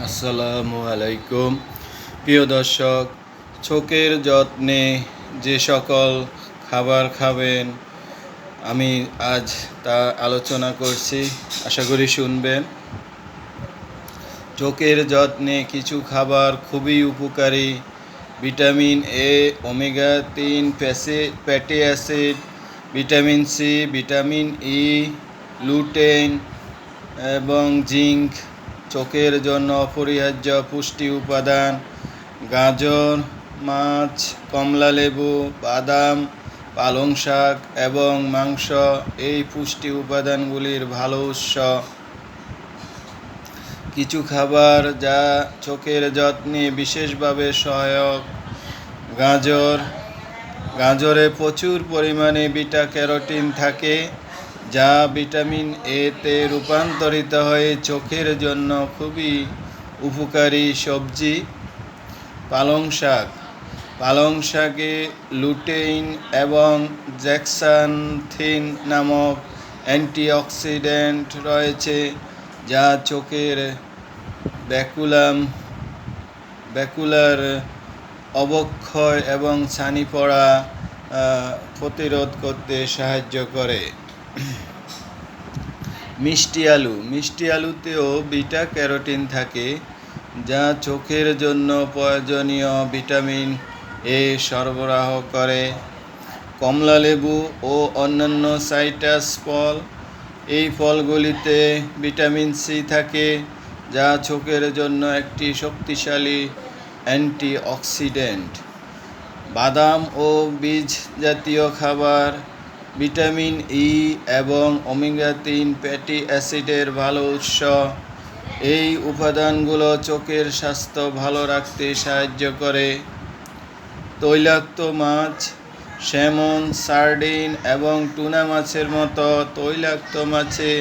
আসসালামু আলাইকুম। প্রিয় দর্শক, চোখের যত্নে যে সকল খাবার খাবেন, আমি আজ তা আলোচনা করছি। আশা করি শুনবেন। চোখের যত্নে কিছু খাবার খুবই উপকারী। ভিটামিন এ ওমেগা তিন, ফ্যাসি, fatty acid, vitamin C vitamin E lutein এবং জিঙ্ক চোখের জন্য অপরিহার্য পুষ্টি উপাদান, গাজর, মাছ, কমলা লেবু, বাদাম, পালং শাক এবং মাংস এই পুষ্টি উপাদানগুলির ভালো উৎস। কিছু খাবার যা চোখের যত্নে বিশেষভাবে সহায়ক। গাজর, গাজরে প্রচুর পরিমাণে বিটা ক্যারোটিন থাকে। যা ভিটামিন এতে রূপান্তরিত হয়ে চোখের জন্য খুবই উপকারী সবজি। পালং শাক। পালং শাকে লুটেইন এবং জ্যাকসানথিন নামক অ্যান্টিঅক্সিডেন্ট রয়েছে, যা চোখের ব্যাকুলাম ব্যাকুলার অবক্ষয় এবং ছানি পড়া প্রতিরোধ করতে সাহায্য করে। মিষ্টি আলু। মিষ্টি আলুতেও বিটা ক্যারোটিন থাকে, যা চোখের জন্য প্রয়োজনীয় ভিটামিন এ সরবরাহ করে। কমলা লেবু ও অন্যান্য সাইটাস ফল, এই ফলগুলিতে ভিটামিন সি থাকে, যা চোখের জন্য একটি শক্তিশালী অ্যান্টিঅক্সিডেন্ট। বাদাম ও বীজ জাতীয় খাবার ভিটামিন ই এবং ওমেগা তিন ফ্যাটি অ্যাসিডের ভালো উৎস। এই উপাদানগুলো চোখের স্বাস্থ্য ভালো রাখতে সাহায্য করে। তৈলাক্ত মাছ স্যামন সার্ডিন এবং টুনা মাছের মতো তৈলাক্ত মাছে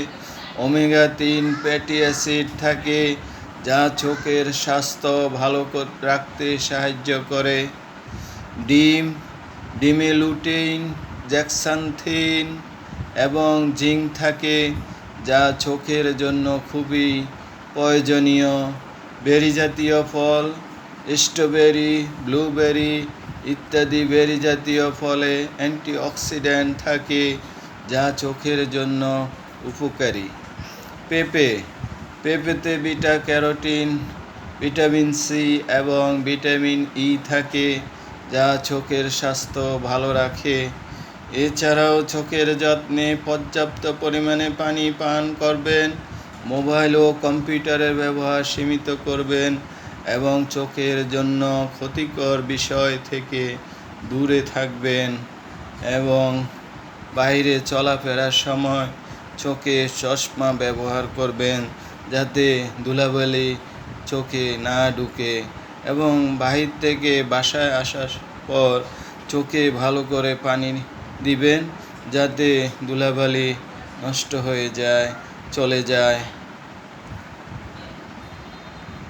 ওমেগা তিন ফ্যাটি অ্যাসিড থাকে, যা চোখের স্বাস্থ্য ভালো রাখতে সাহায্য করে। ডিম ডিমে লুটেইন জ্যাকসানথিন এবং জিঙ্ক থাকে যা চোখের জন্য খুবই প্রয়োজনীয়। বেরি জাতীয় ফল, স্ট্রবেরি, ব্লুবেরি ইত্যাদি বেরি জাতীয় ফলে অ্যান্টিঅক্সিডেন্ট থাকে যা চোখের জন্য উপকারী। পেঁপে, পেঁপেতে বিটা ক্যারোটিন, ভিটামিন সি এবং ভিটামিন ই থাকে যা চোখের স্বাস্থ্য ভালো রাখে। এছাড়াও চোখের যত্নে পর্যাপ্ত পরিমাণে পানি পান করবেন, মোবাইল ও কম্পিউটারের ব্যবহার সীমিত করবেন এবং চোখের জন্য ক্ষতিকর বিষয় থেকে দূরে থাকবেন এবং বাইরে চলাফেরার সময় চোখে চশমা ব্যবহার করবেন যাতে ধুলাবালি চোখে না ঢুকে এবং বাহির থেকে বাসায় আসার পর চোখে ভালো করে পানি দিবেন যাতে ধুলাবালি নষ্ট হয়ে যায় চলে যায়।